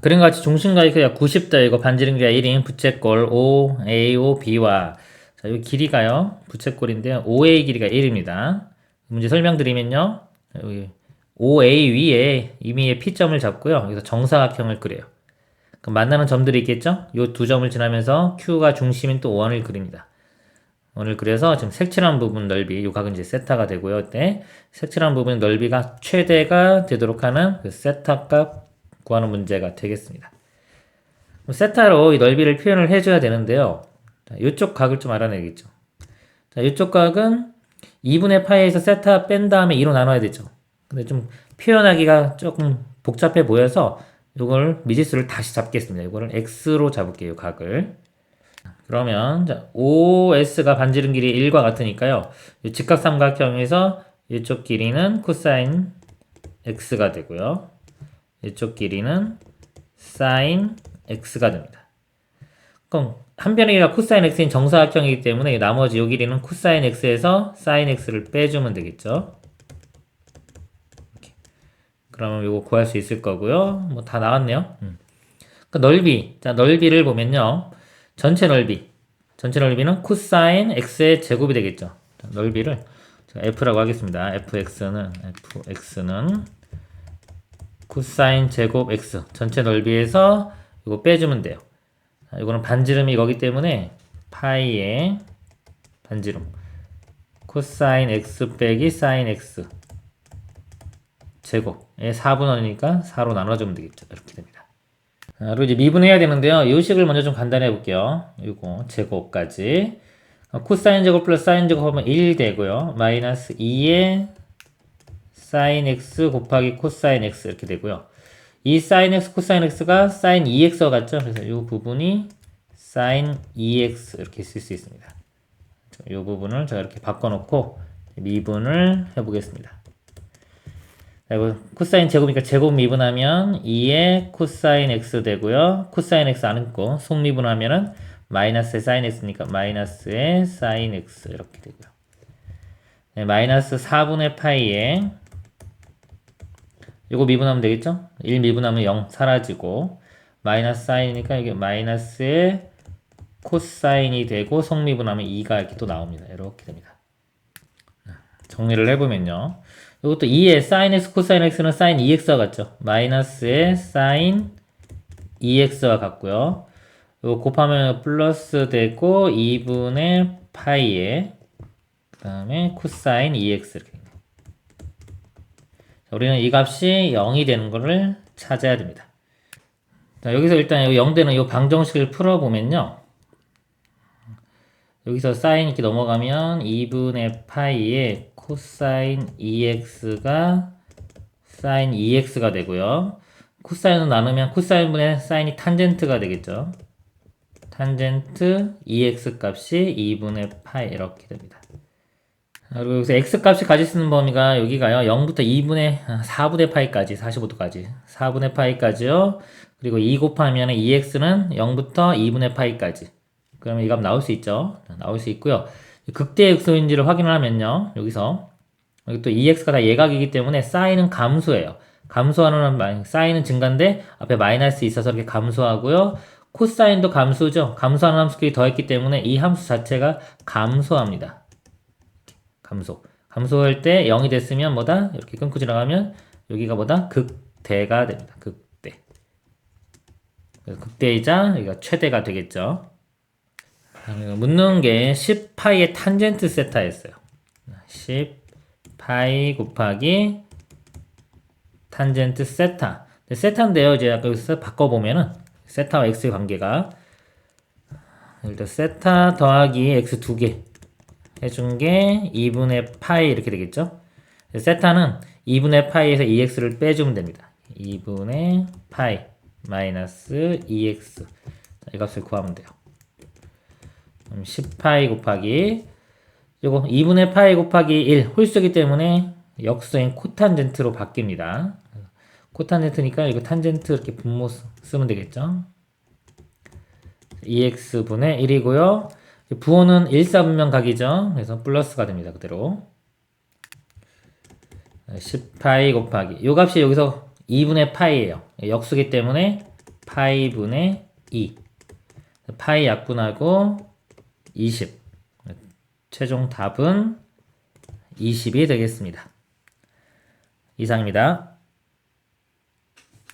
그림과 같이 중심각이 크기가 90도 이거 반지름기가 1인 부채꼴 O, A, O, B와 자, 이 길이가요. 부채꼴인데요. OA 길이가 1입니다. 문제 설명드리면요. 여기 OA 위에 이미의 P점을 잡고요. 여기서 정사각형을 그려요. 그럼 만나는 점들이 있겠죠? 이 두 점을 지나면서 Q가 중심인 또 원을 그립니다. 원을 그려서 지금 색칠한 부분 넓이, 요 각은 이제 세타가 되고요. 이때 색칠한 부분 넓이가 최대가 되도록 하는 그 세타 값 구하는 문제가 되겠습니다. 세타로 이 넓이를 표현을 해줘야 되는데요. 자, 이쪽 각을 좀 알아내겠죠. 자, 이쪽 각은 2분의 파이에서 세타 뺀 다음에 2로 나눠야 되죠. 근데 좀 표현하기가 조금 복잡해 보여서 이걸 미지수를 다시 잡겠습니다. 이거를 x로 잡을게요. 각을. 그러면 자, OS가 반지름 길이 1과 같으니까요. 이 직각삼각형에서 이쪽 길이는 코사인 x가 되고요. 이쪽 길이는 사인 x가 됩니다. 그럼 한 변이가 코사인 x인 정사각형이기 때문에 나머지 요 길이는 코사인 x에서 사인 x를 빼주면 되겠죠. 이렇게. 그러면 이거 구할 수 있을 거고요. 뭐 다 나왔네요. 음. 그 넓이, 자 넓이를 보면요, 전체 넓이, 전체 넓이는 코사인 x의 제곱이 되겠죠. 자, 넓이를 f라고 하겠습니다. fx는 fx는 코사인 제곱 x 전체 넓이에서 이거 빼주면 돼요. 자, 이거는 반지름이 거기 때문에 파이의 반지름 코사인 x 빼기 사인 x 제곱의 4분원이니까 4로 나눠주면 되겠죠. 이렇게 됩니다. 자, 그리고 이제 미분해야 되는데요. 이 식을 먼저 좀 간단히 해볼게요. 이거 제곱까지 어, 코사인 제곱 플러스 사인 제곱 하면 1 되고요. 마이너스 2의 사인 x 곱하기 코사인 x 이렇게 되고요. 이 사인 x 코사인 x가 사인 2x와 같죠? 그래서 이 부분이 사인 2x 이렇게 쓸 수 있습니다. 이 부분을 제가 이렇게 바꿔놓고 미분을 해보겠습니다. 자, 이거 코사인 제곱이니까 제곱 미분하면 2의 코사인 x 되고요. 코사인 x 안 읽고 속미분하면은 마이너스의 사인 x니까 마이너스의 사인 x 이렇게 되고요. 네, 마이너스 4분의 파이에 이거 미분하면 되겠죠? 1 미분하면 0 사라지고 마이너스 사인이니까 이게 마이너스의 코사인이 되고 성미분하면 2가 이렇게 또 나옵니다. 이렇게 됩니다. 정리를 해보면요. 이것도 2의 사인 x 코사인 x는 사인 2x와 같죠? 마이너스의 사인 2x와 같고요. 이거 곱하면 플러스 되고 2분의 파이에 그 다음에 코사인 2x 이렇게 우리는 이 값이 0이 되는 것을 찾아야 됩니다. 자, 여기서 일단 0 되는 이 방정식을 풀어보면요. 여기서 사인 이렇게 넘어가면 2분의 파이에 코사인 2x가 사인 2x가 되고요. 코사인을 나누면 코사인분의 사인이 탄젠트가 되겠죠. 탄젠트 2x 값이 2분의 파이 이렇게 됩니다. 그리고 여기서 x 값이 가질 수 있는 범위가 여기가요. 0부터 2분의 4분의 파이까지 45도까지 4분의 파이까지요. 그리고 2 곱하면 2x는 0부터 2분의 파이까지 그러면 이 값 나올 수 있죠. 나올 수 있고요. 극대의 극소인지를 확인을 하면요. 여기서 여기 또 2x가 다 예각이기 때문에 사인은 감소해요. 감소하는 사인은 증가인데 앞에 마이너스 있어서 이렇게 감소하고요. 코사인도 감소죠. 감소하는 함수끼리 더했기 때문에 이 함수 자체가 감소합니다. 감소. 감소할 때 0이 됐으면 뭐다? 이렇게 끊고 지나가면 여기가 뭐다? 극대가 됩니다. 극대. 극대이자 여기가 최대가 되겠죠. 묻는 게 10파이의 탄젠트 세타였어요. 10파이 곱하기 탄젠트 세타. 세타인데요. 이제 여기서 바꿔보면은 세타와 x의 관계가 일단 세타 더하기 x 두 개 해준 게 2분의 파이 이렇게 되겠죠. 세타는 2분의 파이에서 2x를 빼주면 됩니다. 2분의 파이 마이너스 2x 이 값을 구하면 돼요. 10파이 곱하기 요거 2분의 파이 곱하기 1 홀수기 때문에 역수인 코탄젠트로 바뀝니다. 코탄젠트니까 이거 탄젠트 이렇게 분모 쓰면 되겠죠. 2x분의 1이고요. 부호는 일사분명 각이죠. 그래서 플러스가 됩니다. 그대로 10파이 곱하기 요 값이 여기서 2분의 파이에요. 역수기 때문에 파이분의 2 파이 약분하고 20 최종 답은 20이 되겠습니다. 이상입니다.